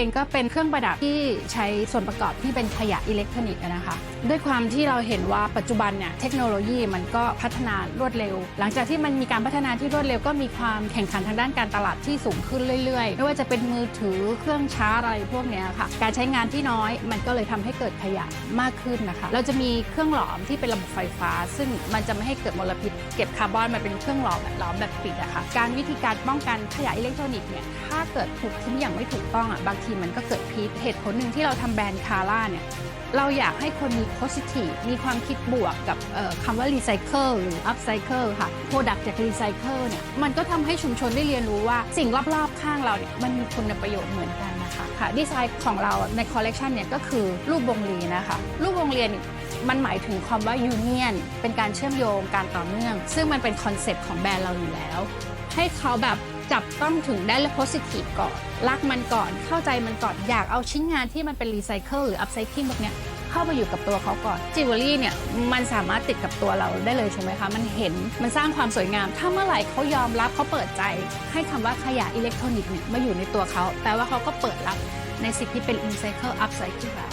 เป็นเครื่องประดับที่ใช้ส่วนประกอบที่เป็นขยะอิเล็กทรอนิกส์นะคะ ด้วยความที่เราเห็นว่าปัจจุบันเนี่ยเทคโนโลยีมันก็พัฒนารวดเร็ว หลังจากที่มันมีการพัฒนาที่รวดเร็วก็มีความแข่งขันทางด้านการตลาดที่สูงขึ้นเรื่อยๆ ไม่ว่าจะเป็นมือถือเครื่องชาร์จอะไรพวกเนี้ยค่ะ การใช้งานที่น้อยมันก็เลยทำให้เกิดขยะมากขึ้นนะคะ เราจะมีเครื่องหลอมที่เป็นระบบไฟฟ้า ซึ่งมันจะไม่ให้เกิดมลพิษ เก็บคาร์บอนมันเป็นเครื่องหลอมแบบหลอมแบบปิดอะค่ะการวิธีการป้องกันขยะอิเล็กทรอนิกส์เนี่ยถ้าเกิดถูกทิ้งอย่างไม่ถูกต้องอะบางทีมันก็เกิดพิษเหตุผลหนึ่งที่เราทำแบรนด์คาร่าเนี่ยเราอยากให้คนมี positive มีความคิดบวกกับคำว่า recycle หรือ upcycle ค่ะ product จาก recycle เนี่ยมันก็ทำให้ชุมชนได้เรียนรู้ว่าสิ่งรอบๆข้างเราเนี่ยมันมีคุณประโยชน์เหมือนกันนะคะค่ะดีไซน์ของเราในคอลเลกชันเนี่ยก็คือรูปวงรีนะคะ รูปวงเรียนมันหมายถึงความว่า union เป็นการเชื่อมโยงการต่อเนื่อง ซึ่งมันเป็นคอนเซปต์ของแบรนด์เราอยู่แล้ว ให้เขาแบบจับต้องถึงได้และ positive ก่อน รักมันก่อนเข้าใจมันก่อน อยากเอาชิ้นงานที่มันเป็นรีไซเคิลหรือ upcycling แบบเนี้ยเข้ามาอยู่กับตัวเขาก่อนจิวเวลรี่เนี่ยมันสามารถติดกับตัวเราได้เลยใช่ไหมคะ มันเห็นมันสร้างความสวยงาม ถ้าเมื่อไหร่เขายอมรับเขาเปิดใจ ให้คำว่าขยะอิเล็กทรอนิกส์เนี่ยมาอยู่ในตัวเขาแปลว่าเขาก็เปิดรับในสิ่งที่เป็น recycle upcycle แล้ว